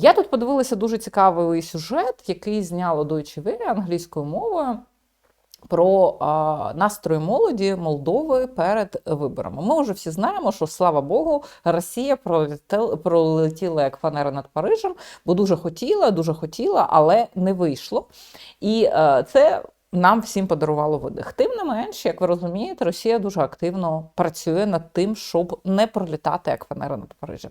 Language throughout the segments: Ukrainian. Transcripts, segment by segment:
Я тут подивилася дуже цікавий сюжет, який зняло Deutsche Welle англійською мовою. Про а, настрої молоді Молдови перед виборами. Ми вже всі знаємо, що слава Богу, Росія пролетіла як фанера над Парижем, бо дуже хотіла, дуже хотіла, але не вийшло. І е, це нам всім подарувало видих. Тим не менш, як ви розумієте, Росія дуже активно працює над тим, щоб не пролітати як фанера над Парижем.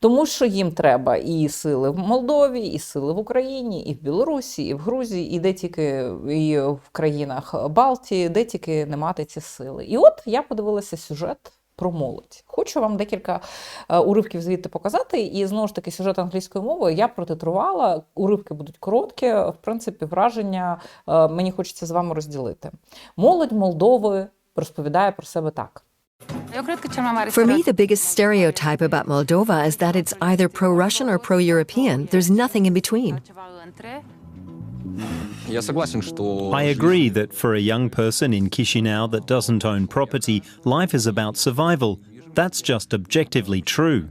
Тому що їм треба і сили в Молдові, і сили в Україні, і в Білорусі, і в Грузії, і де тільки і в країнах Балтії, де тільки не мати ці сили. І от я подивилася сюжет. Про молодь. Хочу вам декілька е, уривків звідти показати. І знову ж таки, сюжет англійською мовою я протитрувала. Уривки будуть короткі. В принципі, враження е, мені хочеться з вами розділити. Молодь Молдови розповідає про себе так. For me, the biggest stereotype about Moldova is that it's either pro Russian or pro European. There's nothing in between. I agree that for a young person in Chisinau that doesn't own property, life is about survival. That's just objectively true.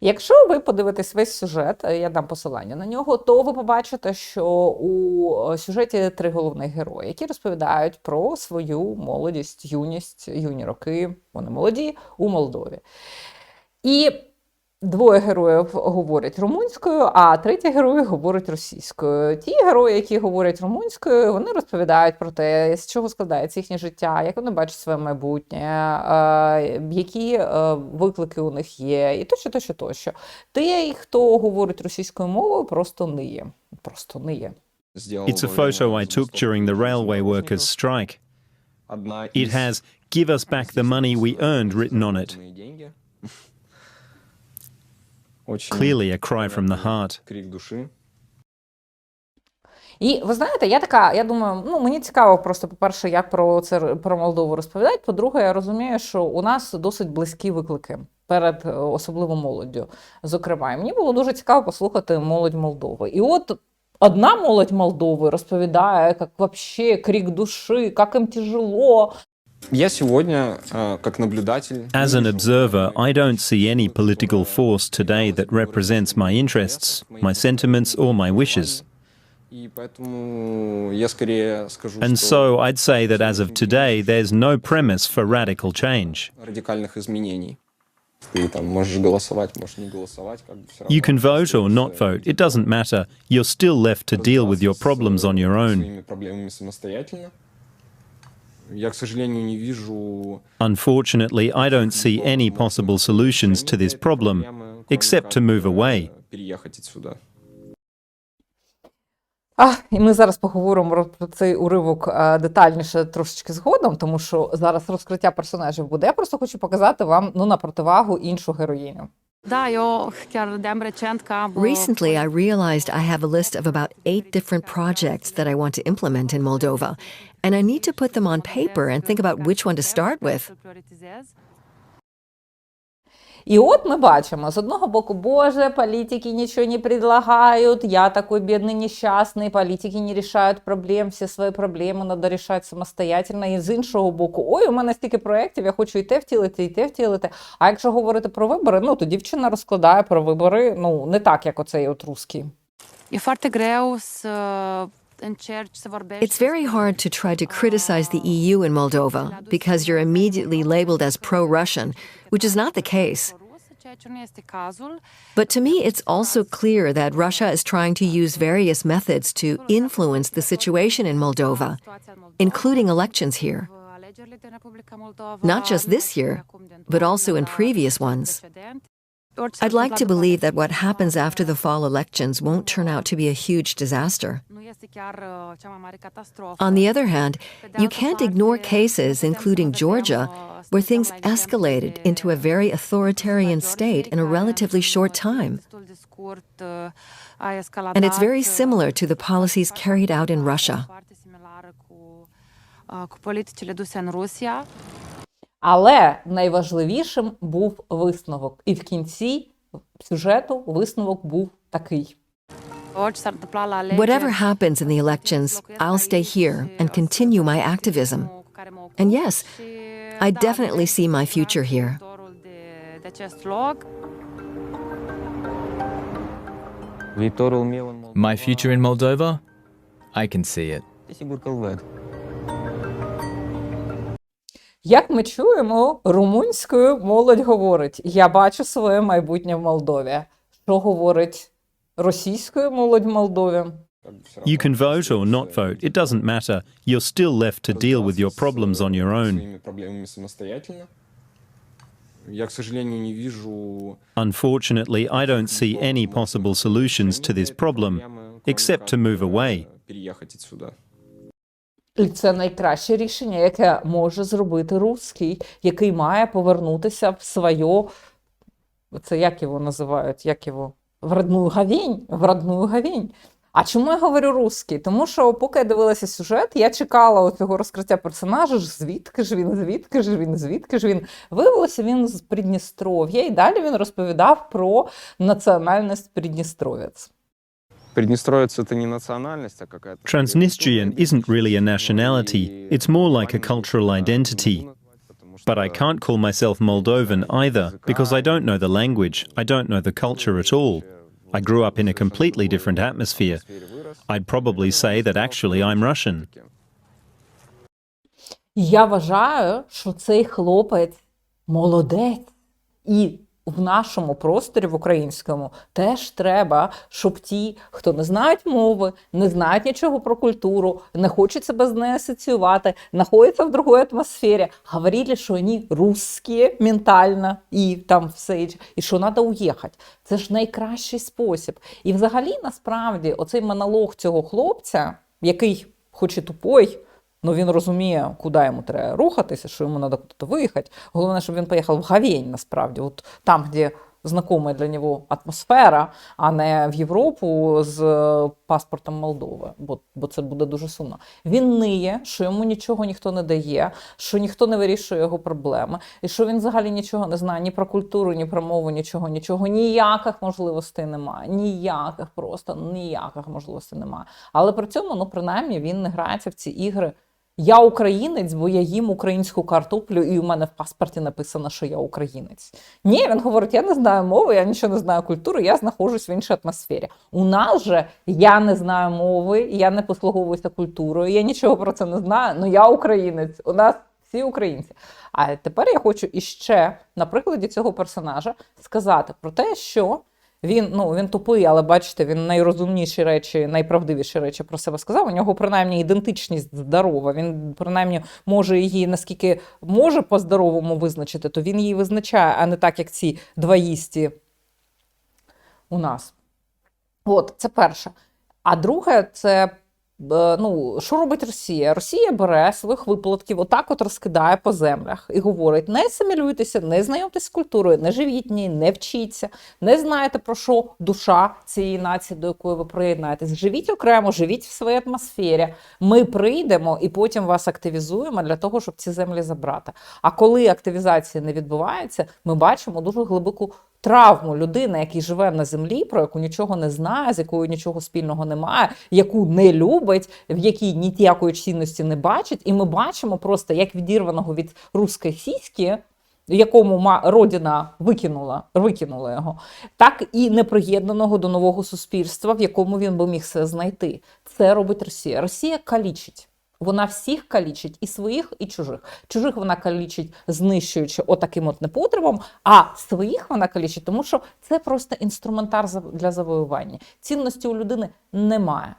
Якщо ви подивитесь весь сюжет, е, я дам посилання на нього, то ви побачите, що у е, сюжеті три головних герої, які розповідають про свою молодість, юність, юні роки, вони молоді у Молдові. І двоє героїв говорять румунською, а третій герой говорить російською. Ті герої, які говорять румунською, вони розповідають про те, з чого складається їхнє життя, як вони бачать своє майбутнє, е, які е, виклики у них є, і тощо, тощо, тощо. Той, хто говорить російською мовою, просто ниє. Просто ниє. Сделал It's a photo I took during the railway workers' strike. It has Give us back the money we earned written on it. Clearly a cry from the heart. крик души. І ви знаєте, я така, я думаю, ну мені цікаво просто, по-перше, як про це про Молдову розповідають. По-друге, я розумію, що у нас досить близькі виклики перед е, особливо молоддю. Зокрема, і мені було дуже цікаво послухати молодь Молдови. І от одна молодь Молдови розповідає, як вообще крик душі, як їм тяжело. As an observer, I don't see any political force today that represents my interests, my sentiments, or my wishes. And so I'd say that as of today, there's no premise for radical change. You can vote or not vote, it doesn't matter. You're still left to deal with your problems on your own. Unfortunately, I don't see any possible solutions to this problem, except to move away. Переехать отсюда. А, і ми зараз поговоримо про- про цей уривок е, детальніше трошечки згодом, тому що зараз розкриття персонажів буде. Я просто хочу показати вам ну на противагу іншу героїню. Da, eu chiar de-am recent că am... uh, Recently, I realized I have a list of about eight different projects that I want to implement in Moldova, and I need to put them on paper and think about which one to start with. І от ми бачимо з одного боку, боже, політики нічого не предлагають, я такой бідний нещасний, політики не рішають проблем, всі свої проблеми треба рішати самостоятельно. І з іншого боку, ой, у мене стільки проєктів, я хочу і те втілити, і те втілити. А якщо говорити про вибори, ну то дівчина розкладає про вибори, ну не так, як оцей от русський. E foarte greu It's very hard to try to criticize the EU in Moldova because you're immediately labeled as pro Russian, which is not the case. But to me, it's also clear that Russia is trying to use various methods to influence the situation in Moldova, including elections here. Not just this year, but also in previous ones. Precedent. Orice s-ar I'd like to believe that what happens after the fall elections won't turn out to be a huge disaster. Nu este chiar cea mai mare catastrofă. On the other hand, you can't ignore cases, including Georgia, where things escalated into a very authoritarian state in a relatively short time. Destul de scurt, a escaladat, And it's very similar to the policies carried out in Russia. Але найважливішим був висновок. І в кінці сюжету висновок був такий. Orice s-ar întâmpla la alegeri, Whatever happens in the elections, I'll stay here and continue my activism. cu care mă ocup And yes, și, I da, definitely see my future here. viitorul de, de acest loc. Viitorul meu în Moldova My future in Moldova? I can see it. Як ми чуємо, румунською молодь говорить: Я бачу своє майбутнє в Молдові. Що говорить російською молодь в Молдові? You can vote or not vote, it doesn't matter. You're still left to deal with your problems on your own. Unfortunately, I don't see any possible solutions to this problem, except to move away. І це найкраще рішення, яке може зробити русський, який має повернутися в своє, це як його називають, як його, в родную гавінь, в родную гавінь. А чому я говорю русський? Тому що поки я дивилася сюжет, я чекала цього розкриття персонажа, ж звідки ж він, звідки ж він, звідки ж він. Виявилося, він з Придністров'я, і далі він розповідав про національність Придністровець. Transnistrian isn't really a nationality, it's more like a cultural identity. But I can't call myself Moldovan either, because I don't know the language, I don't know the culture at all. I grew up in a completely different atmosphere. I'd probably say that actually I'm Russian. Я вважаю, що цей хлопець молодець. І в нашому просторі, в українському, теж треба, щоб ті, хто не знають мови, не знають нічого про культуру, не хочуть себе з нею асоціювати, знаходяться в другій атмосфері, говорили, що вони русські ментально і там все і що треба уїхати. Це ж найкращий спосіб. І взагалі, насправді, оцей монолог цього хлопця, який, хоч і тупой, Ну він розуміє, куди йому треба рухатися, що йому треба куди виїхати. Головне, щоб він поїхав в Гавєнь, насправді, от там, де знакома для нього атмосфера, а не в Європу з е, паспортом Молдови, бо, бо це буде дуже сумно. Він ниє, що йому нічого ніхто не дає, що ніхто не вирішує його проблеми, і що він взагалі нічого не знає ні про культуру, ні про мову, нічого, нічого, ніяких можливостей немає. Ніяких просто ніяких можливостей немає. Але при цьому, ну принаймні, він не грається в ці ігри. Я українець, бо я їм українську картоплю, і у мене в паспорті написано, що я українець. Ні, він говорить: я не знаю мови, я нічого не знаю культури, я знаходжусь в іншій атмосфері. У нас же я не знаю мови, я не послуговуюся культурою, я нічого про це не знаю. Ну я українець. У нас всі українці. А тепер я хочу іще на прикладі цього персонажа сказати про те, що. Він ну він тупий, але бачите, він найрозумніші речі, найправдивіші речі про себе сказав. У нього принаймні ідентичність здорова. Він принаймні може її наскільки може по-здоровому визначити, то він її визначає, а не так, як ці двоїсті у нас. От, це перше. А друге, це ну, що робить Росія? Росія бере своїх виплатків, отак от розкидає по землях і говорить: не асимілюйтеся, не знайомтесь з культурою, не живіть ній, не вчіться, не знаєте про що душа цієї нації, до якої ви приєднаєтесь. Живіть окремо, живіть в своїй атмосфері. Ми прийдемо і потім вас активізуємо для того, щоб ці землі забрати. А коли активізація не відбувається, ми бачимо дуже глибоку травму людини, який живе на землі, про яку нічого не знає, з якою нічого спільного немає, яку не любить, в якій ніякої цінності не бачить. І ми бачимо просто як відірваного від руської сіськи, якому родина викинула, викинула його, так і неприєднаного до нового суспільства, в якому він би міг себе знайти. Це робить Росія. Росія калічить. Вона всіх калічить, і своїх, і чужих. Чужих вона калічить, знищуючи отаким от непотребом, а своїх вона калічить, тому що це просто інструментар для завоювання. Цінності у людини немає.